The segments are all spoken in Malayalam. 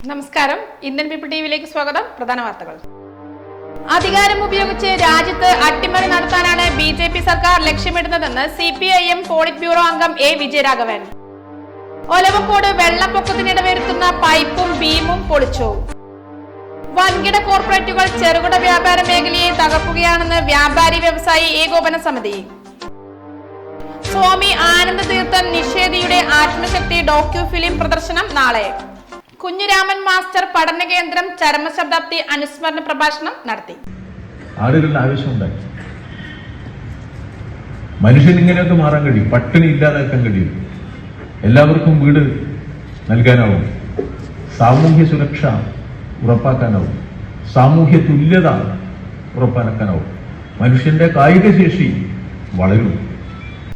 നമസ്കാരം. ഇന്ത്യൻ പീപ്പിൾ ടിവിയിലേക്ക് സ്വാഗതം. പ്രധാന വാർത്തകൾ. അധികാരം ഉപയോഗിച്ച് രാജ്യത്ത് അട്ടിമറി നടത്താനാണ് ബി ജെ പി സർക്കാർ ലക്ഷ്യമിടുന്നതെന്ന് C P I M polit bureau അംഗം എ വിജയരാഘവൻ. ഒലവക്കോട് വെള്ളപ്പൊക്കത്തിനിടവരുത്തുന്ന പൈപ്പും ബീമും പൊളിച്ചു. വൻകിട കോർപ്പറേറ്റുകൾ ചെറുകിട വ്യാപാര മേഖലയെ തകർക്കുകയാണെന്ന് വ്യാപാരി വ്യവസായി ഏകോപന സമിതി. സ്വാമി ആനന്ദ തീർത്ഥൻ നിഷേധിയുടെ ആത്മശക്തി ഡോക്യു ഫിലിം പ്രദർശനം നാളെ. കുഞ്ഞുരാമൻ മാസ്റ്റർ പഠന കേന്ദ്രം ചരമശതാബ്ദി അനുസ്മരണ പ്രഭാഷണം നടത്തി. മനുഷ്യൻ ഇങ്ങനെയൊക്കെ മാറാൻ കഴിയും. പട്ടിണി ഇല്ലാതാക്കാൻ കഴിയും. എല്ലാവർക്കും വീട് നൽകാനാവും. സാമൂഹ്യ സുരക്ഷ ഉറപ്പാക്കാനാവും. സാമൂഹ്യ തുല്യത ഉറപ്പാക്കാനാവും. മനുഷ്യന്റെ കായിക ശേഷി വളരും.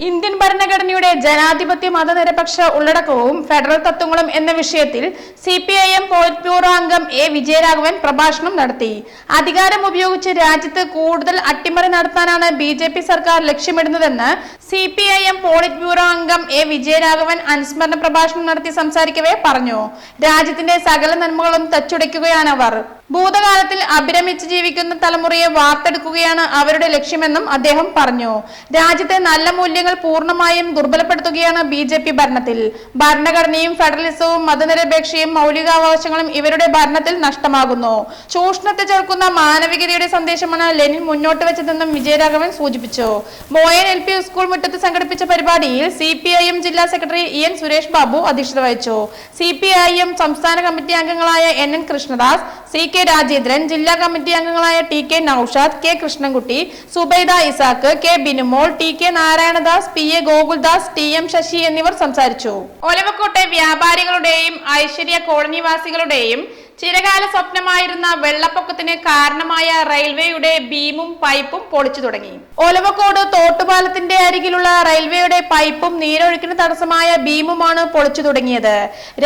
ഇന്ത്യൻ ഭരണഘടനയുടെ ജനാധിപത്യ മതനിരപക്ഷ ഉള്ളടക്കവും ഫെഡറൽ തത്വങ്ങളും എന്ന വിഷയത്തിൽ C P I M polit bureau അംഗം എ. വിജയരാഘവൻ പ്രഭാഷണം നടത്തി. അധികാരം ഉപയോഗിച്ച് രാജ്യത്ത് കൂടുതൽ അട്ടിമറി നടത്താനാണ് ബി ജെ പി സർക്കാർ ലക്ഷ്യമിടുന്നതെന്ന് C P I M polit bureau അംഗം എ. വിജയരാഘവൻ അനുസ്മരണ പ്രഭാഷണം നടത്തി സംസാരിക്കവേ പറഞ്ഞു. രാജ്യത്തിന്റെ സകല നന്മകളും തച്ചുടയ്ക്കുകയാണ് അവർ. ഭൂതകാലത്തിൽ അഭിരമിച്ച് ജീവിക്കുന്ന തലമുറയെ വാർത്തെടുക്കുകയാണ് അവരുടെ ലക്ഷ്യമെന്നും അദ്ദേഹം പറഞ്ഞു. രാജ്യത്തെ നല്ല മൂല്യങ്ങൾ പൂർണമായും ദുർബലപ്പെടുത്തുകയാണ് ബി ജെ പി ഭരണത്തിൽ. ഭരണഘടനയും ഫെഡറലിസവും മതനിരപേക്ഷയും മൗലികാവകാശങ്ങളും ഇവരുടെ ഭരണത്തിൽ നഷ്ടമാകുന്നു. ചൂഷണത്തെ ചേർക്കുന്ന മാനവികതയുടെ സന്ദേശമാണ് ലെനിൻ മുന്നോട്ട് വെച്ചതെന്നും വിജയരാഘവൻ സൂചിപ്പിച്ചു. മോയൻ എൽ പി സ്കൂൾ മുറ്റത്ത് സംഘടിപ്പിച്ച പരിപാടിയിൽ സി പി ഐ എം ജില്ലാ secretary E N Suresh Babu അധ്യക്ഷത വഹിച്ചു. സി പി ഐ എം സംസ്ഥാന കമ്മിറ്റി അംഗങ്ങളായ N N Krishnadas C K Rajendran ജില്ലാ കമ്മിറ്റി അംഗങ്ങളായ T K Noushad K Krishnankutty Zubaida Isaac K Binumol T K Narayanadas P A Gokuldas T M Sasi എന്നിവർ സംസാരിച്ചു. ഒലവക്കോട്ടെ വ്യാപാരികളുടെയും ഐശ്വര്യ കോളനിവാസികളുടെയും ചിരകാല സ്വപ്നമായിരുന്ന വെള്ളപ്പൊക്കത്തിന് കാരണമായ റെയിൽവേയുടെ ബീമും പൈപ്പും പൊളിച്ചു തുടങ്ങി. ഒലവക്കോട് തോട്ടുപാലത്തിന്റെ അരികിലുള്ള റെയിൽവേയുടെ പൈപ്പും നീരൊഴുക്കിന് തടസ്സമായ ബീമുമാണ് പൊളിച്ചു തുടങ്ങിയത്.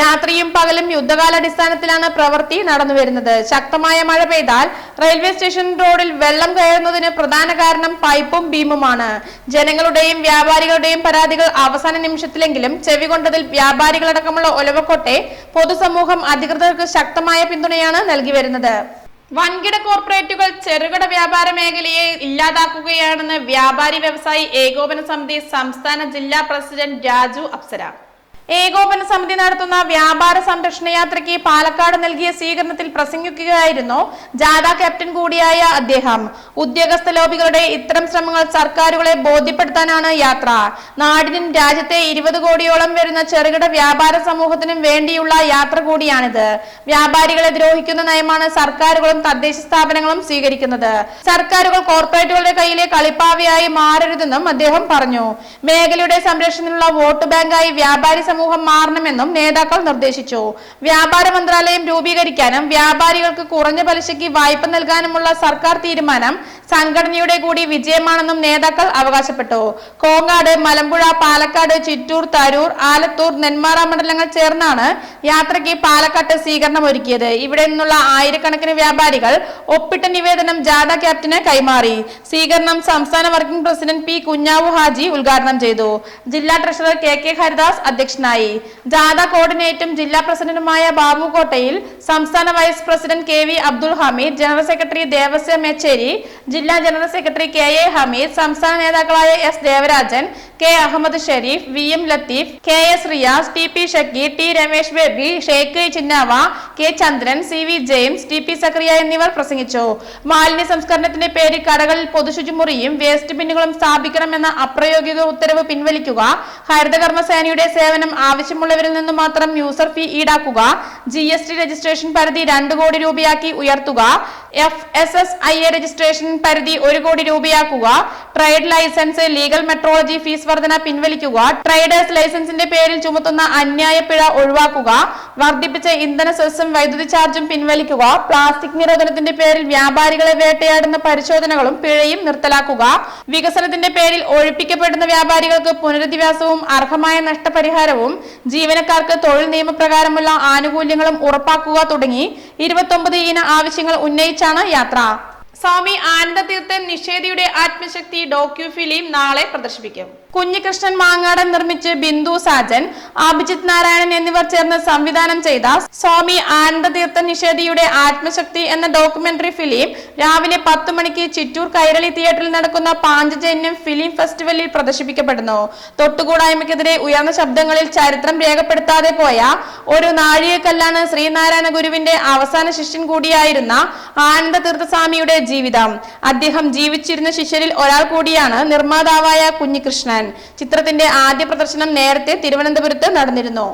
രാത്രിയും പകലും യുദ്ധകാലാടിസ്ഥാനത്തിലാണ് പ്രവൃത്തി നടന്നുവരുന്നത് ശക്തമായ മഴ പെയ്താൽ റെയിൽവേ സ്റ്റേഷൻ റോഡിൽ വെള്ളം കയറുന്നതിന് പ്രധാന കാരണം പൈപ്പും ബീമുമാണ്. ജനങ്ങളുടെയും വ്യാപാരികളുടെയും പരാതികൾ അവസാന നിമിഷത്തിലെങ്കിലും ചെവികൊണ്ടതിൽ വ്യാപാരികളടക്കമുള്ള ഒലവക്കോട്ടെ പൊതുസമൂഹം അധികൃതർക്ക് ശക്തമായ പിന്തുണയാണ് നൽകി വരുന്നത്. വൻകിട കോർപ്പറേറ്റുകൾ ചെറുകിട വ്യാപാര മേഖലയെ ഇല്ലാതാക്കുകയാണെന്ന് വ്യാപാരി വ്യവസായി ഏകോപന സമിതി സംസ്ഥാന ജില്ലാ പ്രസിഡന്റ് രാജു അപ്സര. ഏകോപന സമിതി നടത്തുന്ന വ്യാപാര സംരക്ഷണ യാത്രയ്ക്ക് പാലക്കാട് നൽകിയ സ്വീകരണത്തിൽ പ്രസംഗിക്കുകയായിരുന്നു ജാഥ ക്യാപ്റ്റൻ കൂടിയായ അദ്ദേഹം. ഉദ്യോഗസ്ഥ ലോബികളുടെ ഇത്തരം ശ്രമങ്ങൾ സർക്കാരുകളെ ബോധ്യപ്പെടുത്താനാണ് യാത്ര. നാടിനും രാജ്യത്തെ ഇരുപത് കോടിയോളം വരുന്ന ചെറുകിട വ്യാപാര സമൂഹത്തിനും വേണ്ടിയുള്ള യാത്ര കൂടിയാണിത്. വ്യാപാരികളെ ദ്രോഹിക്കുന്ന നയമാണ് സർക്കാരുകളും തദ്ദേശ സ്ഥാപനങ്ങളും സ്വീകരിക്കുന്നത്. സർക്കാരുകൾ കോർപ്പറേറ്റുകളുടെ കയ്യിലെ കളിപ്പാവയായി മാറരുതെന്നും അദ്ദേഹം പറഞ്ഞു. മേഖലയുടെ സംരക്ഷണത്തിനുള്ള വോട്ട് ബാങ്കായി വ്യാപാരി സമൂഹം മാറണമെന്നും നേതാക്കൾ നിർദ്ദേശിച്ചു. വ്യാപാര മന്ത്രാലയം രൂപീകരിക്കാനും വ്യാപാരികൾക്ക് കുറഞ്ഞ പലിശയ്ക്ക് വായ്പ നൽകാനുമുള്ള സർക്കാർ തീരുമാനം സംഘടനയുടെ കൂടി വിജയമാണെന്നും നേതാക്കൾ അവകാശപ്പെട്ടു. കോങ്ങാട് മലമ്പുഴ പാലക്കാട് ചിറ്റൂർ തരൂർ ആലത്തൂർ നെന്മാറ മണ്ഡലങ്ങൾ ചേർന്നാണ് യാത്രയ്ക്ക് പാലക്കാട്ട് സ്വീകരണം ഒരുക്കിയത്. ഇവിടെ നിന്നുള്ള ആയിരക്കണക്കിന് വ്യാപാരികൾ ഒപ്പിട്ട നിവേദനം ജാഥ ക്യാപ്റ്റന് കൈമാറി. സ്വീകരണം സംസ്ഥാന working president P Kunjavu Haji ഉദ്ഘാടനം ചെയ്തു. ജില്ലാ ട്രഷറർ കെ കെ ഹരിദാസ് അധ്യക്ഷനായി. ജാഥ കോർഡിനേറ്റും ജില്ലാ പ്രസിഡന്റുമായ ബാബു കോട്ടയിൽ സംസ്ഥാന vice president K V Abdul Hameed general secretary Devasya Mecheri ജില്ലാ general secretary K A Hameed സംസ്ഥാന നേതാക്കളായ S Devarajan K Ahammed Sherif V M Latheef K S Riyas T P Shakeer T Ramesh Baby Sheikh Chinnava K Chandran C V James T P Zakaria എന്നിവർ പ്രസംഗിച്ചു. മാലിന്യ സംസ്കരണത്തിന്റെ പേരിൽ കടകളിൽ പൊതുശുചിമുറിയും വേസ്റ്റ് ബിന്നുകളും സ്ഥാപിക്കണമെന്ന അപ്രയോഗിക ഉത്തരവ് പിൻവലിക്കുക ഹരിതകർമ്മ സേനയുടെ സേവനം ആവശ്യമുള്ളവരിൽ നിന്ന് മാത്രം യൂസർ ഫീ ഈടാക്കുക ജി എസ് ടി രജിസ്ട്രേഷൻ പരിധി രണ്ട് കോടി രൂപയാക്കി ഉയർത്തുക F S S I A registration പരിധി ഒരു കോടി രൂപയാക്കുക trade licence legal metrology fees വർധന പിൻവലിക്കുക. ട്രേഡേഴ്സ് ലൈസൻസിന്റെ പേരിൽ ചുമത്തുന്ന അന്യായ പിഴ ഒഴിവാക്കുക. വർദ്ധിപ്പിച്ച ഇന്ധന സെസ്സും വൈദ്യുതി ചാർജും പിൻവലിക്കുക. പ്ലാസ്റ്റിക് നിരോധനത്തിന്റെ പേരിൽ വ്യാപാരികളെ വേട്ടയാടുന്ന പരിശോധനകളും പിഴയും നിർത്തലാക്കുക. വികസനത്തിന്റെ പേരിൽ ഒഴിപ്പിക്കപ്പെടുന്ന വ്യാപാരികൾക്ക് പുനരധിവാസവും അർഹമായ നഷ്ടപരിഹാരവും ജീവനക്കാർക്ക് തൊഴിൽ നിയമപ്രകാരമുള്ള ആനുകൂല്യങ്ങളും ഉറപ്പാക്കുക തുടങ്ങി ഇരുപത്തൊമ്പത് ഇന ആവശ്യങ്ങൾ ഉന്നയിച്ചാണ് യാത്ര. സ്വാമി ആനന്ദതീർത്ഥൻ നിഷേധിയുടെ ആത്മശക്തി ഡോക്യു ഫിലിം നാളെ പ്രദർശിപ്പിക്കും. കുഞ്ഞികൃഷ്ണൻ മാങ്ങാടൻ നിർമ്മിച്ച് ബിന്ദു സാജൻ അഭിജിത് നാരായണൻ എന്നിവർ ചേർന്ന് സംവിധാനം ചെയ്ത സ്വാമി ആനന്ദതീർത്ഥ നിഷേധിയുടെ ആത്മശക്തി എന്ന ഡോക്യുമെന്ററി ഫിലിം രാവിലെ പത്തു മണിക്ക് ചിറ്റൂർ കൈരളി തിയേറ്ററിൽ നടക്കുന്ന പാഞ്ചജന്യം ഫിലിം ഫെസ്റ്റിവലിൽ പ്രദർശിപ്പിക്കപ്പെടുന്നു. തൊട്ടുകൂടായ്മയ്ക്കെതിരെ ഉയർന്ന ശബ്ദങ്ങളിൽ ചരിത്രം രേഖപ്പെടുത്താതെ പോയ ഒരു നാഴികക്കല്ലാണ് ശ്രീനാരായണ ഗുരുവിന്റെ അവസാന ശിഷ്യൻ കൂടിയായിരുന്ന ആനന്ദ തീർത്ഥസ്വാമിയുടെ ജീവിതം. അദ്ദേഹം ജീവിച്ചിരുന്ന ശിഷ്യരിൽ ഒരാൾ കൂടിയാണ് നിർമ്മാതാവായ കുഞ്ഞികൃഷ്ണൻ. ചിത്രത്തിന്റെ ആദ്യ പ്രദർശനം നേരത്തെ തിരുവനന്തപുരത്ത് നടന്നിരുന്നു.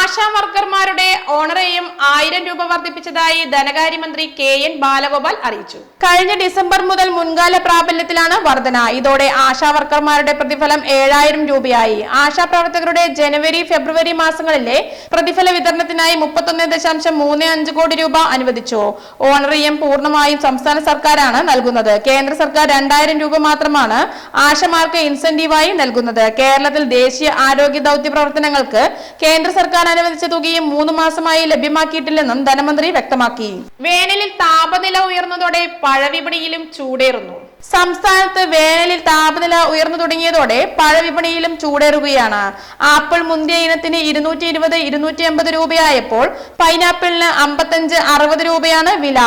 ആശാ വർക്കർമാരുടെ ഓണറേയും ആയിരം രൂപ വർദ്ധിപ്പിച്ചതായി ധനകാര്യമന്ത്രി കെ എൻ ബാലഗോപാൽ അറിയിച്ചു. കഴിഞ്ഞ ഡിസംബർ മുതൽ മുൻകാല പ്രാബല്യത്തിലാണ് വർധന. ഇതോടെ ആശാ വർക്കർമാരുടെ പ്രതിഫലം ഏഴായിരം രൂപയായി. ആശാ പ്രവർത്തകരുടെ ജനുവരി ഫെബ്രുവരി മാസങ്ങളിലെ പ്രതിഫല വിതരണത്തിനായി മുപ്പത്തൊന്ന് ദശാംശം മൂന്ന് അഞ്ച് കോടി രൂപ അനുവദിച്ചു. ഓണറേയും പൂർണമായും സംസ്ഥാന സർക്കാരാണ് നൽകുന്നത്. കേന്ദ്ര സർക്കാർ രണ്ടായിരം രൂപ മാത്രമാണ് ആശമാർക്ക് ഇൻസെന്റീവായി നൽകുന്നത്. കേരളത്തിൽ ദേശീയ ആരോഗ്യ ദൗത്യ പ്രവർത്തനങ്ങൾക്ക് കേന്ദ്ര സർക്കാർ അനുവദിച്ച തുകയും മൂന്ന് മാസമായി ലഭ്യമാക്കിയിട്ടില്ലെന്നും ധനമന്ത്രി വ്യക്തമാക്കി. വേനലിൽ താപനില ഉയർന്നതോടെ പഴവിപണിയിലും ചൂടേറുന്നു. സംസ്ഥാനത്ത് വേനലിൽ താപനില ഉയർന്നു തുടങ്ങിയതോടെ പഴവിപണിയിലും ചൂടേറുകയാണ്. ആപ്പിൾ മുന്തിയ ഇനത്തിന് ഇരുന്നൂറ്റി ഇരുപത് ഇരുന്നൂറ്റി അമ്പത് രൂപയായപ്പോൾ പൈനാപ്പിളിന് അമ്പത്തഞ്ച് അറുപത് രൂപയാണ് വില.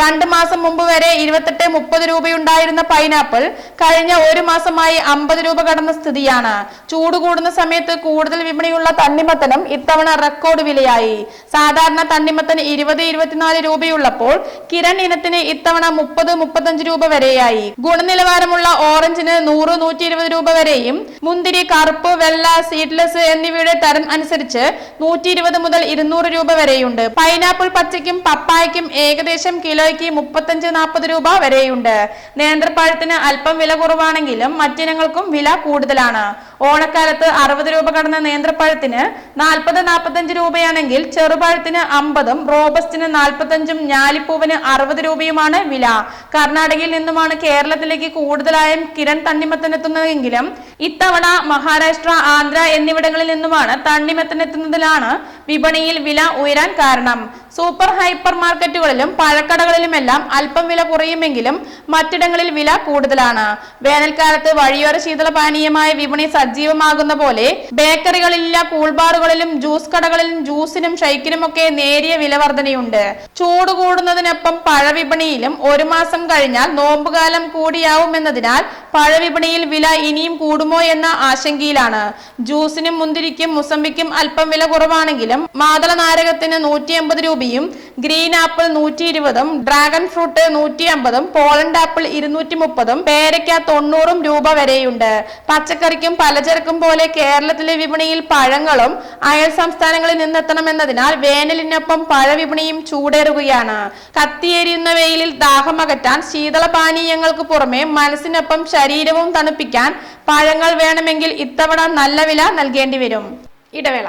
രണ്ട് മാസം മുമ്പ് വരെ ഇരുപത്തെട്ട് മുപ്പത് രൂപയുണ്ടായിരുന്ന പൈനാപ്പിൾ കഴിഞ്ഞ ഒരു മാസമായി അമ്പത് രൂപ കടന്ന സ്ഥിതിയാണ്. ചൂട് കൂടുന്ന സമയത്ത് കൂടുതൽ വിപണിയുള്ള തണ്ണിമത്തനും ഇത്തവണ റെക്കോർഡ് വിലയായി. സാധാരണ തണ്ണിമത്തന് ഇരുപത് ഇരുപത്തിനാല് രൂപയുള്ളപ്പോൾ കിരൺ ഇനത്തിന് ഇത്തവണ മുപ്പത് മുപ്പത്തഞ്ച് രൂപ വരെയായി. ഗുണനിലവാരമുള്ള ഓറഞ്ചിന് നൂറ് നൂറ്റി ഇരുപത് രൂപ വരെയും മുന്തിരി കറുപ്പ് വെള്ള സീഡ്ലെസ് എന്നിവയുടെ തരം അനുസരിച്ച് നൂറ്റി ഇരുപത് മുതൽ ഇരുന്നൂറ് രൂപ വരെയുണ്ട്. പൈനാപ്പിൾ പച്ചയ്ക്കും പപ്പായയ്ക്കും ഏകദേശം കിലോയ്ക്ക് മുപ്പത്തഞ്ച് നാൽപ്പത് രൂപ വരെയുണ്ട്. നേന്ത്രപ്പഴത്തിന് അല്പം വില കുറവാണെങ്കിലും മറ്റിനങ്ങൾക്കും വില കൂടുതലാണ്. ഓണക്കാലത്ത് അറുപത് രൂപ കടന്ന നേന്ത്രപ്പഴത്തിന് നാൽപ്പത് നാൽപ്പത്തഞ്ച് രൂപയാണെങ്കിൽ ചെറുപഴത്തിന് അമ്പതും റോബസ്റ്റിന് നാൽപ്പത്തഞ്ചും ഞാലിപ്പൂവിന് അറുപത് രൂപയുമാണ് വില. കർണാടകയിൽ നിന്നുമാണ് കേരളത്തിലേക്ക് കൂടുതലായും കിരൺ തണ്ണിമത്തനെത്തുന്നതെങ്കിലും ഇത്തവണ മഹാരാഷ്ട്ര ആന്ധ്ര എന്നിവിടങ്ങളിൽ നിന്നുമാണ് തണ്ണിമത്തനെത്തുന്നതിലാണ് വിപണിയിൽ വില ഉയരാൻ കാരണം. സൂപ്പർ ഹൈപ്പർ മാർക്കറ്റുകളിലും പഴക്കടകളിലുമെല്ലാം അല്പം വില കുറയുമെങ്കിലും മറ്റിടങ്ങളിൽ വില കൂടുതലാണ്. വേനൽക്കാലത്ത് വഴിയോര ശീതളപാനീയമായ വിപണി സജീവമാകുന്ന പോലെ ബേക്കറികളില്ല കൂൾബാറുകളിലും ജ്യൂസ് കടകളിലും ജ്യൂസിനും ഷൈക്കിനുമൊക്കെ നേരിയ വില വർധനയുണ്ട്. ചൂട് കൂടുന്നതിനൊപ്പം പഴവിപണിയിലും ഒരു മാസം കഴിഞ്ഞാൽ നോമ്പുകാലം കൂടിയാവുമെന്നതിനാൽ പഴവിപണിയിൽ വില ഇനിയും കൂടുമോ എന്ന ആശങ്കയിലാണ്. ജ്യൂസിനും മുന്തിരിക്കും മുസമ്പിക്കും അല്പം വില കുറവാണെങ്കിലും മാതള നാരകത്തിന് നൂറ്റി അമ്പത് രൂപയും ഗ്രീൻ ആപ്പിൾ നൂറ്റി ഇരുപതും ഡ്രാഗൺ ഫ്രൂട്ട് നൂറ്റി അമ്പതും പോളണ്ട് ആപ്പിൾ ഇരുന്നൂറ്റി മുപ്പതും പേരയ്ക്ക തൊണ്ണൂറും രൂപ വരെയുണ്ട്. പച്ചക്കറിക്കും പലചരക്കും പോലെ കേരളത്തിലെ വിപണിയിൽ പഴങ്ങളും അയൽ സംസ്ഥാനങ്ങളിൽ നിന്നെത്തണമെന്നതിനാൽ വേനലിനൊപ്പം പഴവിപണിയും ചൂടേറുകയാണ്. കത്തിയേരിയുന്ന വെയിലിൽ ദാഹമകറ്റാൻ ശീതളപാനീയങ്ങൾക്ക് പുറമെ മനസ്സിനൊപ്പം ശരീരവും തണുപ്പിക്കാൻ പഴങ്ങൾ വേണമെങ്കിൽ ഇത്തവണ നല്ല വില നൽകേണ്ടി വരും ഇടവേള.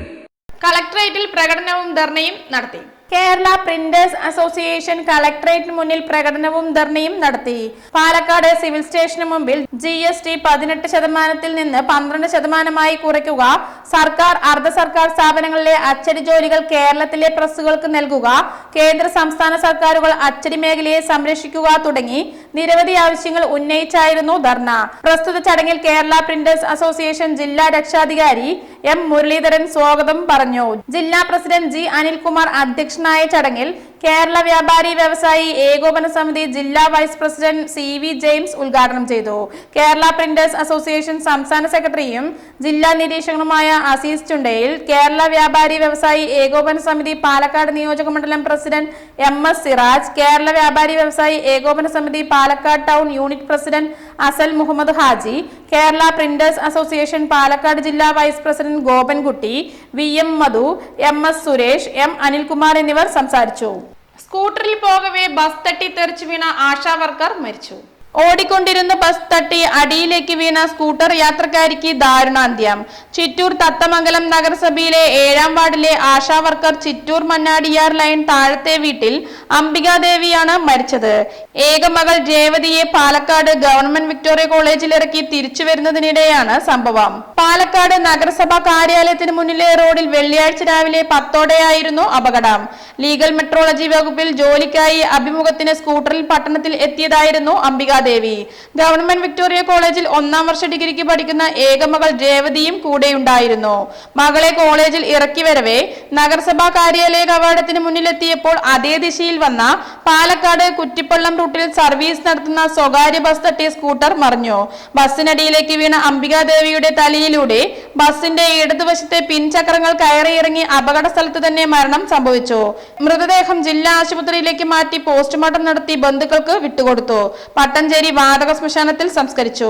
കളക്ടറേറ്റിൽ പ്രകടനവും ധർണയും നടത്തി. കേരള പ്രിന്റേഴ്സ് അസോസിയേഷൻ കളക്ടറേറ്റിന് മുന്നിൽ പ്രകടനവും ധർണയും നടത്തി. പാലക്കാട് സിവിൽ സ്റ്റേഷന് മുമ്പിൽ ജി എസ് ടി പതിനെട്ട് ശതമാനത്തിൽ നിന്ന് പന്ത്രണ്ട് ശതമാനമായി കുറയ്ക്കുക സർക്കാർ അർദ്ധ സർക്കാർ സ്ഥാപനങ്ങളിലെ അച്ചടി ജോലികൾ കേരളത്തിലെ പ്രസ്സുകൾക്ക് നൽകുക കേന്ദ്ര സംസ്ഥാന സർക്കാരുകൾ അച്ചടി മേഖലയെ സംരക്ഷിക്കുക തുടങ്ങി നിരവധി ആവശ്യങ്ങൾ ഉന്നയിച്ചായിരുന്നു ധർണ. പ്രസ്തുത ചടങ്ങിൽ കേരള പ്രിന്റേഴ്സ് അസോസിയേഷൻ ജില്ലാ രക്ഷാധികാരി എം മുരളീധരൻ സ്വാഗതം പറഞ്ഞു. ജില്ലാ പ്രസിഡന്റ് ജി അനിൽകുമാർ അധ്യക്ഷനായ ചടങ്ങിൽ കേരള വ്യാപാരി വ്യവസായി ഏകോപന സമിതി ജില്ലാ vice president C V James ഉദ്ഘാടനം ചെയ്തു. കേരള പ്രിന്റേഴ്സ് അസോസിയേഷൻ സംസ്ഥാന സെക്രട്ടറിയും ജില്ലാ നിരീക്ഷകനുമായ അസീസ് ചുണ്ടയിൽ കേരള വ്യാപാരി വ്യവസായി ഏകോപന സമിതി പാലക്കാട് നിയോജക മണ്ഡലം president M S Siraj Kerala വ്യാപാരി വ്യവസായി ഏകോപന സമിതി Palakkad town unit president Asal Muhammad Haji Kerala printers association Palakkad ജില്ലാ vice president Gopankutty V M Madhu M S Suresh M Anilkumar എന്നിവർ സംസാരിച്ചു. സ്കൂട്ടറിൽ പോകവേ ബസ് തട്ടി തെറിച്ചു വീണ ആശാ വർക്കർ മരിച്ചു. ഓടിക്കൊണ്ടിരുന്ന ബസ് തട്ടി അടിയിലേക്ക് വീണ സ്കൂട്ടർ യാത്രക്കാരിക്ക് ദാരുണാന്ത്യം. ചിറ്റൂർ തത്തമംഗലം നഗരസഭയിലെ ഏഴാം വാർഡിലെ ആശാ വർക്കർ ചിറ്റൂർ മന്നാടിയാർ ലൈൻ താഴത്തെ വീട്ടിൽ അംബികാദേവിയാണ് മരിച്ചത്. ഏകമകൾ രേവതിയെ പാലക്കാട് ഗവൺമെന്റ് വിക്ടോറിയ കോളേജിൽ ഇറക്കി തിരിച്ചു വരുന്നതിനിടെയാണ് സംഭവം. പാലക്കാട് നഗരസഭാ കാര്യാലയത്തിന് മുന്നിലെ റോഡിൽ വെള്ളിയാഴ്ച രാവിലെ പത്തോടെയായിരുന്നു അപകടം. ലീഗൽ മെട്രോളജി വകുപ്പിൽ ജോലിക്കായി അഭിമുഖത്തിന് സ്കൂട്ടറിൽ പട്ടണത്തിൽ എത്തിയതായിരുന്നു അംബികാദേവി ഗവൺമെന്റ് വിക്ടോറിയ കോളേജിൽ ഒന്നാം വർഷ ഡിഗ്രിക്ക് പഠിക്കുന്ന ഏകമകൾ രേവതിയും കൂടെയുണ്ടായിരുന്നു. മകളെ കോളേജിൽ ഇറക്കി വരവേ നഗരസഭാ കാര്യാലയ കവാടത്തിന് മുന്നിലെത്തിയപ്പോൾ അതേ ദിശയിൽ വന്ന പാലക്കാട് കുറ്റിപ്പള്ളം റൂട്ടിൽ സർവീസ് നടത്തുന്ന സ്വകാര്യ ബസ് തട്ടിയ സ്കൂട്ടർ മറിഞ്ഞു. ബസ്സിനടിയിലേക്ക് വീണ അംബികാദേവിയുടെ തലയിലൂടെ ബസിന്റെ ഇടതുവശത്തെ പിൻചക്രങ്ങൾ കയറിയിറങ്ങി അപകട സ്ഥലത്ത് തന്നെ മരണം സംഭവിച്ചു. മൃതദേഹം ജില്ലാ ആശുപത്രിയിലേക്ക് മാറ്റി പോസ്റ്റ്മോർട്ടം നടത്തി ബന്ധുക്കൾക്ക് വിട്ടുകൊടുത്തു. പട്ടഞ്ചേരി വാതക ശ്മശാനത്തിൽ സംസ്കരിച്ചു.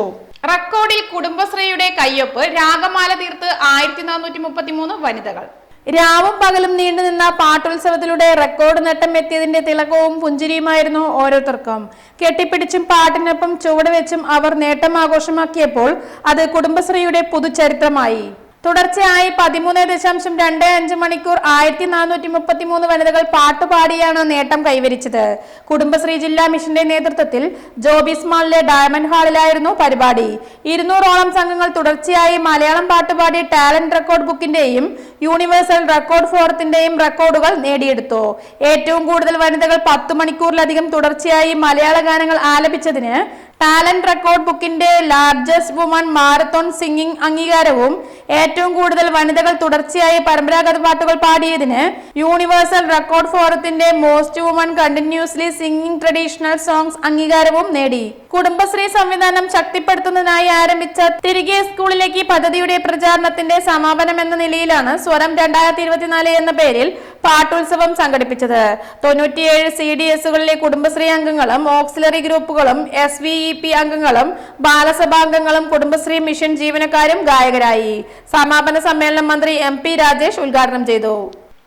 റെക്കോർഡിൽ കുടുംബശ്രീയുടെ കയ്യൊപ്പ് രാഗമാല തീർത്ത് ആയിരത്തി നാനൂറ്റി മുപ്പത്തി മൂന്ന് വനിതകൾ. രാവും പകലും നീണ്ടുനിന്ന പാട്ടുത്സവത്തിലൂടെ റെക്കോർഡ് നേട്ടം എത്തിയതിന്റെ തിളക്കവും പുഞ്ചിരിയുമായിരുന്നു ഓരോരുത്തർക്കും. കെട്ടിപ്പിടിച്ചും പാട്ടിനൊപ്പം ചുവട് വെച്ചും അവർ നേട്ടം ആഘോഷമാക്കിയപ്പോൾ അത് കുടുംബശ്രീയുടെ പുതുചരിത്രമായി. തുടർച്ചയായി പതിമൂന്ന് ദശാംശം രണ്ട് അഞ്ച് മണിക്കൂർ ആയിരത്തി നാനൂറ്റി മുപ്പത്തി മൂന്ന് വനിതകൾ പാട്ടുപാടിയാണ് നേട്ടം കൈവരിച്ചത്. കുടുംബശ്രീ ജില്ലാ മിഷന്റെ നേതൃത്വത്തിൽ ജോബിസ് മാളിലെ ഡയമണ്ട് ഹാളിലായിരുന്നു പരിപാടി. ഇരുന്നൂറോളം സംഘങ്ങൾ തുടർച്ചയായി മലയാളം പാട്ടുപാടി ടാലന്റ് റെക്കോർഡ് ബുക്കിന്റെയും യൂണിവേഴ്സൽ റെക്കോർഡ് ഫോറത്തിന്റെയും റെക്കോർഡുകൾ നേടിയെടുത്തു. ഏറ്റവും കൂടുതൽ വനിതകൾ പത്ത് മണിക്കൂറിലധികം തുടർച്ചയായി മലയാള ഗാനങ്ങൾ ആലപിച്ചതിന് ടാലന്റ് റെക്കോർഡ് ബുക്കിന്റെ ലാർജസ്റ്റ് വുമൺ മാരത്തോൺ സിംഗിംഗ് അംഗീകാരവും ഏറ്റവും കൂടുതൽ വനിതകൾ തുടർച്ചയായി പരമ്പരാഗത പാട്ടുകൾ പാടിയതിന് യൂണിവേഴ്സൽ റെക്കോർഡ് ഫോറത്തിന്റെ most woman continuously singing traditional songs അംഗീകാരവും നേടി. കുടുംബശ്രീ സംവിധാനം ശക്തിപ്പെടുത്തുന്നതിനായി ആരംഭിച്ച തിരികെ സ്കൂളിലേക്ക് പദ്ധതിയുടെ പ്രചാരണത്തിന്റെ സമാപനം എന്ന നിലയിലാണ് സ്വരം രണ്ടായിരത്തി ഇരുപത്തിനാല് എന്ന പേരിൽ പാട്ടുത്സവം സംഘടിപ്പിച്ചത്. തൊണ്ണൂറ്റിയേഴ് സി ഡി എസുകളിലെ കുടുംബശ്രീ അംഗങ്ങളും ഓക്സിലറി ഗ്രൂപ്പുകളും എസ് വി ഇ പി അംഗങ്ങളും ബാലസഭാംഗങ്ങളും കുടുംബശ്രീ മിഷൻ ജീവനക്കാരും ഗായകരായി. സമാപന സമ്മേളനം മന്ത്രി എം പി രാജേഷ് ഉദ്ഘാടനം ചെയ്തു.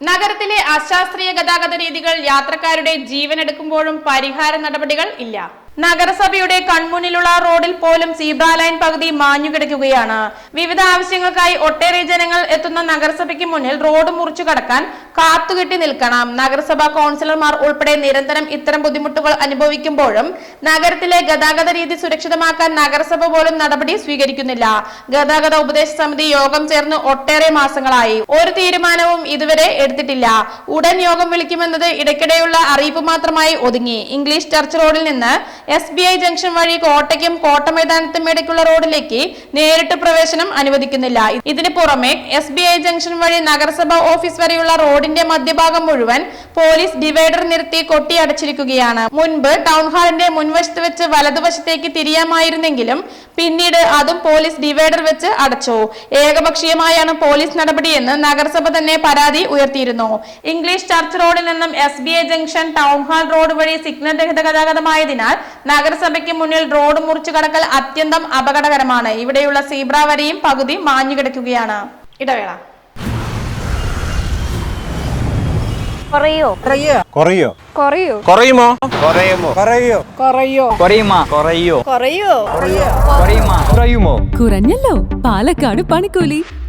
നഗരത്തിലെ അശാസ്ത്രീയ ഗതാഗത രീതികൾ യാത്രക്കാരുടെ ജീവനെടുക്കുമ്പോഴും പരിഹാര നടപടികൾ ഇല്ല. നഗരസഭയുടെ കൺമുന്നിലുള്ള റോഡിൽ പോലും സീബ്ര ലൈൻ പകുതി മാഞ്ഞുകിടക്കുകയാണ് വിവിധ ആവശ്യങ്ങൾക്കായി ഒട്ടേറെ ജനങ്ങൾ എത്തുന്ന നഗരസഭയ്ക്ക് മുന്നിൽ റോഡ് മുറിച്ചു കടക്കാൻ കാത്തുകെട്ടി നിൽക്കണം. നഗരസഭാ കൗൺസിലർമാർ ഉൾപ്പെടെ നിരന്തരം ഇത്തരം ബുദ്ധിമുട്ടുകൾ അനുഭവിക്കുമ്പോഴും നഗരത്തിലെ ഗതാഗത രീതി സുരക്ഷിതമാക്കാൻ നഗരസഭ പോലും നടപടി സ്വീകരിക്കുന്നില്ല. ഗതാഗത ഉപദേശ സമിതി യോഗം ചേർന്ന് ഒട്ടേറെ മാസങ്ങളായി. ഒരു തീരുമാനവും ഇതുവരെ എടുത്തിട്ടില്ല. ഉടൻ യോഗം വിളിക്കുമെന്നത് ഇടയ്ക്കിടെയുള്ള അറിയിപ്പ് മാത്രമായി ഒതുങ്ങി. ഇംഗ്ലീഷ് ചർച്ച് റോഡിൽ നിന്ന് എസ് ബി ഐ ജംഗ്ഷൻ വഴി കോട്ടയ്ക്കും കോട്ട മൈതാനത്തും ഇടയ്ക്കുള്ള റോഡിലേക്ക് നേരിട്ട് പ്രവേശനം അനുവദിക്കുന്നില്ല. ഇതിന് പുറമെ എസ് ബി ഐ ജംഗ്ഷൻ വഴി നഗരസഭ ഓഫീസ് വരെയുള്ള റോഡിന്റെ മധ്യഭാഗം മുഴുവൻ പോലീസ് ഡിവൈഡർ നിർത്തി കൊട്ടിയടച്ചിരിക്കുകയാണ് മുൻപ് ടൗൺ ഹാളിന്റെ മുൻവശത്ത് വെച്ച് വലതുവശത്തേക്ക് തിരിയാമായിരുന്നെങ്കിലും പിന്നീട് അതും പോലീസ് ഡിവൈഡർ വെച്ച് അടച്ചു. ഏകപക്ഷീയമായാണ് പോലീസ് നടപടിയെന്ന് നഗരസഭ തന്നെ പരാതി ഉയർത്തിയിരുന്നു. ഇംഗ്ലീഷ് ചർച്ച് റോഡിൽ നിന്നും S B I junction town hall road വഴി സിഗ്നൽ രഹിത ഗതാഗതമായതിനാൽ നഗരസഭയ്ക്ക് മുന്നിൽ റോഡ് മുറിച്ചു കടക്കൽ അത്യന്തം അപകടകരമാണ് ഇവിടെയുള്ള സീബ്ര വരെയും പകുതി മാഞ്ഞുകിടക്കുകയാണ് ഇടവേള കുറയോ കുറയോ കുറയോ കുറയുമോ കുറയുമോ കുറയോ കുറയുമോ കുറയുമോ കുറയോ കുറയുമോ കുറയുമോ കുറഞ്ഞല്ലോ പാലക്കാട് പണിക്കൂലി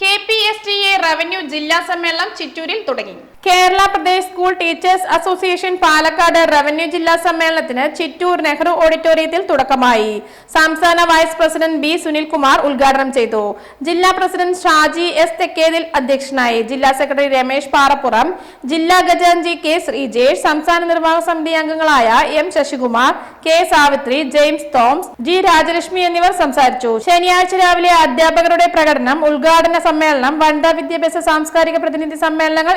K P S T A revenue ജില്ലാ സമ്മേളനം ചിറ്റൂരിൽ തുടങ്ങി. Kerala Pradesh school teachers association Palakkad revenue ജില്ലാ സമ്മേളനത്തിന് ചിറ്റൂർ നെഹ്റു ഓഡിറ്റോറിയത്തിൽ തുടക്കമായി. സംസ്ഥാന വൈസ് പ്രസിഡന്റ് ബി സുനിൽകുമാർ ഉദ്ഘാടനം ചെയ്തു. ജില്ലാ പ്രസിഡന്റ് ഷാജി എസ് തെക്കേതിൽ അധ്യക്ഷനായി. ജില്ലാ സെക്രട്ടറി രമേശ് പാറപ്പുറം ജില്ലാ ഖജാൻജി കെ ശ്രീജേഷ് സംസ്ഥാന നിർവാഹക സമിതി അംഗങ്ങളായ M Sasikumar K Savithri James Thomas G Rajalakshmi എന്നിവർ സംസാരിച്ചു. ശനിയാഴ്ച രാവിലെ അധ്യാപകരുടെ പ്രകടനം ഉദ്ഘാടന സമ്മേളനം വനിതാ വിദ്യാഭ്യാസ സാംസ്കാരിക പ്രതിനിധി സമ്മേളനങ്ങൾ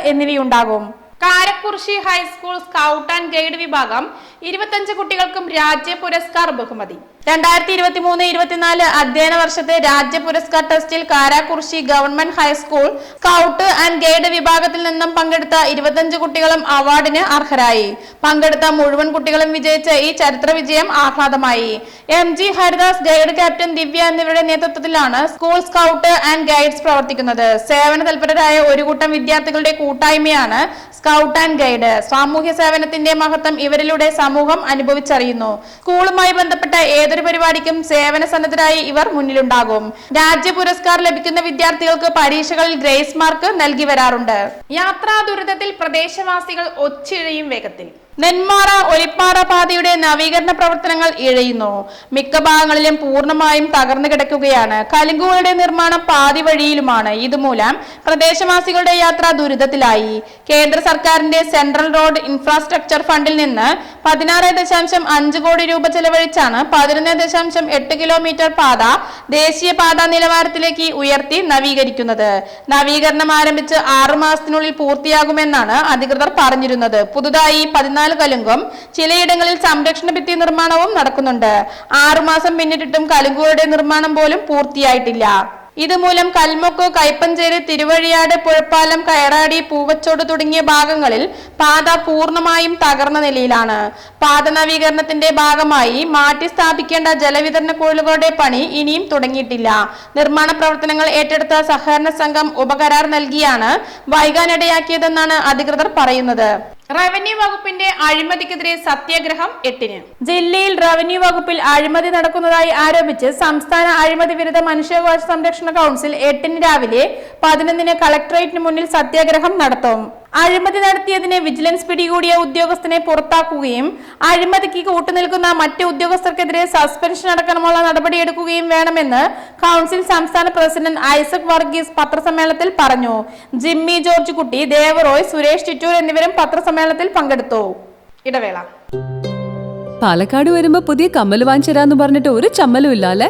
എന്നിവയുണ്ടാകും Karakurissi high school scout and guide വിഭാഗം ഇരുപത്തഞ്ച് കുട്ടികൾക്കും രാജ്യ പുരസ്കാർ ബഹുമതി. രണ്ടായിരത്തി ഇരുപത്തി മൂന്ന് ഇരുപത്തിനാല് അധ്യയന വർഷത്തെ രാജ്യ പുരസ്കാർ ടെസ്റ്റിൽ Karakurissi government high school scout and guide വിഭാഗത്തിൽ നിന്നും പങ്കെടുത്ത ഇരുപത്തഞ്ച് കുട്ടികളും അവാർഡിന് അർഹരായി. പങ്കെടുത്ത മുഴുവൻ കുട്ടികളും വിജയിച്ച ഈ ചരിത്ര വിജയം ആഹ്ലാദമായി. M G Haridas guide captain Divya എന്നിവരുടെ നേതൃത്വത്തിലാണ് സ്കൂൾ സ്കൗട്ട് ആൻഡ് ഗൈഡ്സ് പ്രവർത്തിക്കുന്നത്. സേവന തൽപരരായ ഒരു കൂട്ടം വിദ്യാർത്ഥികളുടെ കൂട്ടായ്മയാണ് സ്കൗട്ട് ആൻഡ് ഗൈഡ്. സാമൂഹ്യ സേവനത്തിന്റെ മഹത്വം ഇവരിലൂടെ സമൂഹം അനുഭവിച്ചറിയുന്നു. സ്കൂളുമായി ബന്ധപ്പെട്ട ഏതൊരു പരിപാടിക്കും സേവന സന്നദ്ധരായി ഇവർ മുന്നിലുണ്ടാകും. രാജ്യ പുരസ്കാർ ലഭിക്കുന്ന വിദ്യാർത്ഥികൾക്ക് പരീക്ഷകളിൽ ഗ്രേസ് മാർക്ക് നൽകി വരാറുണ്ട്. യാത്രാ ദുരിതത്തിൽ പ്രദേശവാസികൾ ഒച്ചിഴയും വേഗത്തിൽ. നെന്മാറ ഒലിപ്പാറ പാതയുടെ നവീകരണ പ്രവർത്തനങ്ങൾ ഇഴയുന്നു. മിക്ക ഭാഗങ്ങളിലും പൂർണമായും തകർന്നു കിടക്കുകയാണ്. കലുങ്കുകളുടെ നിർമ്മാണം പാതി വഴിയിലുമാണ്. ഇതുമൂലം പ്രദേശവാസികളുടെ യാത്ര ദുരിതത്തിലായി. കേന്ദ്ര സർക്കാരിന്റെ സെൻട്രൽ റോഡ് ഇൻഫ്രാസ്ട്രക്ചർ ഫണ്ടിൽ നിന്ന് പതിനാറ് ദശാംശം അഞ്ച് കോടി രൂപ ചെലവഴിച്ചാണ് പതിനൊന്ന് ദശാംശം എട്ട് കിലോമീറ്റർ പാത ദേശീയ പാത നിലവാരത്തിലേക്ക് ഉയർത്തി നവീകരിക്കുന്നത്. നവീകരണം ആരംഭിച്ച് ആറു മാസത്തിനുള്ളിൽ പൂർത്തിയാകുമെന്നാണ് അധികൃതർ പറഞ്ഞിരുന്നത്. പുതുതായി പതിനാല് കലുങ്കും ചിലയിടങ്ങളിൽ സംരക്ഷണ ഭിത്തി നിർമ്മാണവും നടക്കുന്നുണ്ട്. ആറുമാസം പിന്നിട്ടിട്ടും കലുങ്കുകളുടെ നിർമ്മാണം പോലും പൂർത്തിയായിട്ടില്ല. ഇതുമൂലം കൽമുക്ക് കൈപ്പഞ്ചേരി തിരുവഴിയാട് പുഴപ്പാലം കയറാടി പൂവച്ചോട് തുടങ്ങിയ ഭാഗങ്ങളിൽ പാത പൂർണമായും തകർന്ന നിലയിലാണ്. പാത നവീകരണത്തിന്റെ ഭാഗമായി മാറ്റി സ്ഥാപിക്കേണ്ട ജലവിതരണ കുഴലുകളുടെ പണി ഇനിയും തുടങ്ങിയിട്ടില്ല. നിർമ്മാണ പ്രവർത്തനങ്ങൾ ഏറ്റെടുത്ത സഹകരണ സംഘം ഉപകരാർ നൽകിയാണ് വൈകാനിടയാക്കിയതെന്നാണ് അധികൃതർ പറയുന്നത്. റവന്യൂ വകുപ്പിന്റെ അഴിമതിക്കെതിരെ സത്യാഗ്രഹം എട്ടിന്. ജില്ലയിൽ റവന്യൂ വകുപ്പിൽ അഴിമതി നടക്കുന്നതായി ആരോപിച്ച് സംസ്ഥാന അഴിമതി വിരുദ്ധ മനുഷ്യാവകാശ സംരക്ഷണ കൗൺസിൽ എട്ടിന് രാവിലെ പതിനൊന്നിന് കളക്ടറേറ്റിന് മുന്നിൽ സത്യാഗ്രഹം നടത്തും. അഴിമതി നടത്തിയതിന് വിജിലൻസ് പിടികൂടിയ ഉദ്യോഗസ്ഥനെ പുറത്താക്കുകയും അഴിമതിക്ക് കൂട്ടുനിൽക്കുന്ന മറ്റ് ഉദ്യോഗസ്ഥർക്കെതിരെ സസ്പെൻഷൻ അടക്കമുള്ള നടപടിയെടുക്കുകയും വേണമെന്ന് കൗൺസിൽ സംസ്ഥാന പ്രസിഡന്റ് ഐസക് വർഗീസ് പത്രസമ്മേളനത്തിൽ പറഞ്ഞു. ജിമ്മി ജോർജ് കുട്ടി ദേവറോയ് സുരേഷ് ചിറ്റൂർ എന്നിവരും പത്രസമ്മേളനത്തിൽ പങ്കെടുത്തു. ഇടവേള. പാലക്കാട് വരുമ്പോ പുതിയ കമ്മൽ വാങ്ങിച്ചരാന്ന് പറഞ്ഞിട്ട് ഒരു ചമ്മലും ഇല്ല അല്ലെ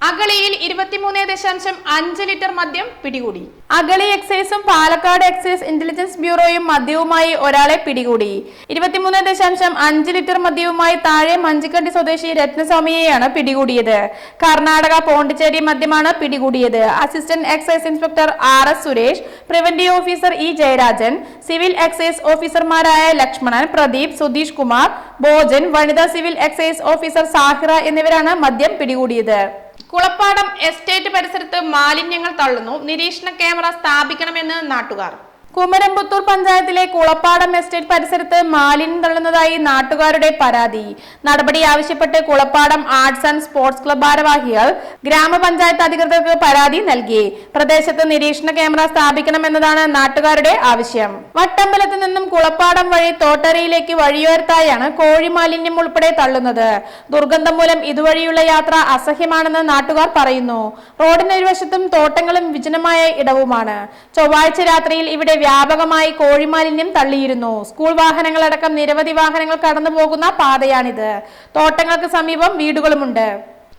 അഗളിയിൽ ഇരുപത്തിമൂന്ന് ദശാംശം അഞ്ച് ലിറ്റർ മദ്യം പിടികൂടി. അഗളി എക്സൈസും പാലക്കാട് എക്സൈസ് ഇന്റലിജൻസ് ബ്യൂറോയും മദ്യവുമായി ഒരാളെ പിടികൂടി. ഇരുപത്തിമൂന്ന് ദശാംശം അഞ്ച് ലിറ്റർ മദ്യവുമായി താഴെ മഞ്ചിക്കണ്ടി സ്വദേശി രത്നസ്വാമിയെയാണ് പിടികൂടിയത്. കർണാടക പോണ്ടിച്ചേരി മദ്യമാണ് പിടികൂടിയത്. Assistant excise inspector R S Suresh preventive officer E Jayarajan civil excise ഓഫീസർമാരായ ലക്ഷ്മണൻ പ്രദീപ് സുധീഷ് കുമാർ ബോജൻ വനിതാ സിവിൽ എക്സൈസ് ഓഫീസർ സാഹിറ എന്നിവരാണ് മദ്യം പിടികൂടിയത്. കുളപ്പാടം എസ്റ്റേറ്റ് പരിസരത്ത് മാലിന്യങ്ങൾ തള്ളുന്നു. നിരീക്ഷണ ക്യാമറ സ്ഥാപിക്കണമെന്ന് നാട്ടുകാർ. കുമരംപുത്തൂർ പഞ്ചായത്തിലെ കുളപ്പാടം എസ്റ്റേറ്റ് പരിസരത്ത് മാലിന്യം തള്ളുന്നതായി നാട്ടുകാരുടെ പരാതി. നടപടി ആവശ്യപ്പെട്ട് Kulappadam arts and sports club ഭാരവാഹികൾ ഗ്രാമപഞ്ചായത്ത് അധികൃതർക്ക് പരാതി നൽകി. പ്രദേശത്ത് നിരീക്ഷണ ക്യാമറ സ്ഥാപിക്കണമെന്നതാണ് നാട്ടുകാരുടെ ആവശ്യം. വട്ടമ്പലത്ത് നിന്നും കുളപ്പാടം വഴി തോട്ടരയിലേക്ക് വഴിയോരത്തായാണ് കോഴി മാലിന്യം ഉൾപ്പെടെ തള്ളുന്നത്. ദുർഗന്ധം മൂലം ഇതുവഴിയുള്ള യാത്ര അസഹ്യമാണെന്ന് നാട്ടുകാർ പറയുന്നു. റോഡിനൊരു വശത്തും തോട്ടങ്ങളും വിജനമായ ഇടവുമാണ്. ചൊവ്വാഴ്ച രാത്രിയിൽ ഇവിടെ വ്യാപകമായി കോഴിമാലിന്യം തള്ളിയിരുന്നു. സ്കൂൾ വാഹനങ്ങളടക്കം നിരവധി വാഹനങ്ങൾ കടന്നു പോകുന്ന പാതയാണിത്. തോട്ടങ്ങൾക്ക് സമീപം വീടുകളുമുണ്ട്.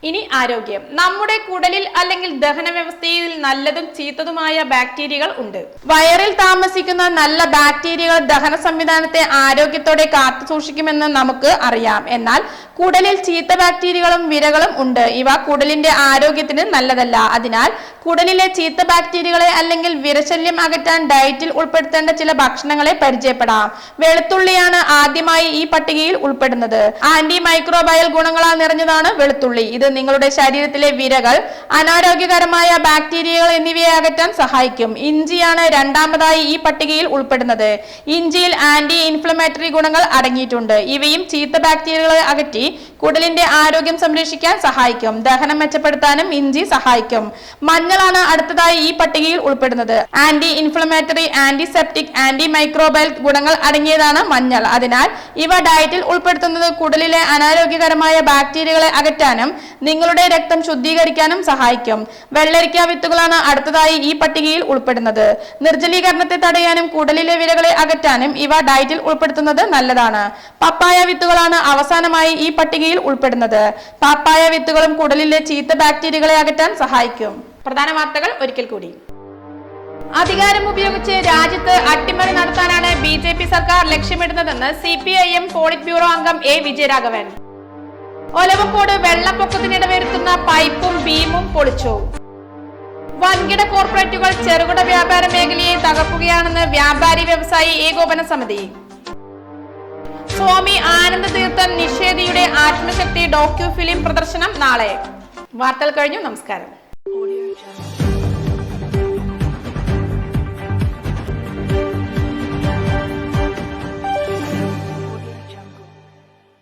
ഇനി ആരോഗ്യം. നമ്മുടെ കുടലിൽ അല്ലെങ്കിൽ ദഹന വ്യവസ്ഥയിൽ നല്ലതും ചീത്തതുമായ ബാക്ടീരിയകൾ ഉണ്ട്. വയറിൽ താമസിക്കുന്ന നല്ല ബാക്ടീരിയകൾ ദഹന സംവിധാനത്തെ ആരോഗ്യത്തോടെ കാത്തു സൂക്ഷിക്കുമെന്ന് നമുക്ക് അറിയാം. എന്നാൽ കുടലിൽ ചീത്ത ബാക്ടീരിയകളും വിരകളും ഉണ്ട്. ഇവ കുടലിന്റെ ആരോഗ്യത്തിന് നല്ലതല്ല. അതിനാൽ കുടലിലെ ചീത്ത ബാക്ടീരിയകളെ അല്ലെങ്കിൽ വിരശല്യം അകറ്റാൻ ഡയറ്റിൽ ഉൾപ്പെടുത്തേണ്ട ചില ഭക്ഷണങ്ങളെ പരിചയപ്പെടാം. വെളുത്തുള്ളിയാണ് ആദ്യമായി ഈ പട്ടികയിൽ ഉൾപ്പെടുന്നത്. ആന്റി മൈക്രോബയൽ ഗുണങ്ങളാൽ നിറഞ്ഞതാണ് വെളുത്തുള്ളി. നിങ്ങളുടെ ശരീരത്തിലെ വിരകൾ അനാരോഗ്യകരമായ ബാക്ടീരിയകൾ എന്നിവയെ അകറ്റാൻ സഹായിക്കും. ഇഞ്ചിയാണ് രണ്ടാമതായി ഈ പട്ടികയിൽ ഉൾപ്പെടുന്നത്. ഇഞ്ചിയിൽ ആന്റി ഇൻഫ്ലമേറ്ററി ഗുണങ്ങൾ അടങ്ങിയിട്ടുണ്ട്. ഇവയും ചീത്ത ബാക്ടീരിയകളെ അകറ്റി കുടലിന്റെ ആരോഗ്യം സംരക്ഷിക്കാൻ സഹായിക്കും. ദഹനം മെച്ചപ്പെടുത്താനും ഇഞ്ചി സഹായിക്കും. മഞ്ഞളാണ് അടുത്തതായി ഈ പട്ടികയിൽ ഉൾപ്പെടുന്നത്. Anti inflammatory antiseptic anti microbial ഗുണങ്ങൾ അടങ്ങിയതാണ് മഞ്ഞൾ. അതിനാൽ ഇവ ഡയറ്റിൽ ഉൾപ്പെടുത്തുന്നത് കുടലിലെ അനാരോഗ്യകരമായ ബാക്ടീരിയകളെ അകറ്റാനും നിങ്ങളുടെ രക്തം ശുദ്ധീകരിക്കാനും സഹായിക്കും. വെള്ളരിക്ക വിത്തുകളാണ് അടുത്തതായി ഈ പട്ടികയിൽ ഉൾപ്പെടുന്നത്. നിർജലീകരണത്തെ തടയാനും കുടലിലെ വിരകളെ അകറ്റാനും ഇവ ഡയറ്റിൽ ഉൾപ്പെടുത്തുന്നത് നല്ലതാണ്. പപ്പായ വിത്തുകളാണ് അവസാനമായി ഈ പട്ടികയിൽ ഉൾപ്പെടുന്നത്. പപ്പായ വിത്തുകളും കുടലിലെ ചീത്ത ബാക്ടീരിയകളെ അകറ്റാൻ സഹായിക്കും. പ്രധാന വാർത്തകൾ ഒരിക്കൽ കൂടി. അധികാരം ഉപയോഗിച്ച് രാജ്യത്ത് അട്ടിമറി നടത്താനാണ് ബി ജെ പി സർക്കാർ ലക്ഷ്യമിടുന്നതെന്ന് C P I M polit bureau അംഗം എ വിജയരാഘവൻ. ഒലവക്കോട് വെള്ളപ്പൊക്കത്തിനിട വരുത്തുന്ന പൈപ്പും ബീമും പൊളിച്ചു. വൻകിട കോർപ്പറേറ്റുകൾ ചെറുകിട വ്യാപാര മേഖലയെ തകർക്കുകയാണെന്ന് വ്യാപാരി വ്യവസായി ഏകോപന സമിതി. സ്വാമി ആനന്ദ തീർത്ഥൻ നിഷേധിയുടെ ആത്മശക്തി ഡോക്യു ഫിലിം പ്രദർശനം നാളെ. വാർത്തകൾ കഴിഞ്ഞു. നമസ്കാരം.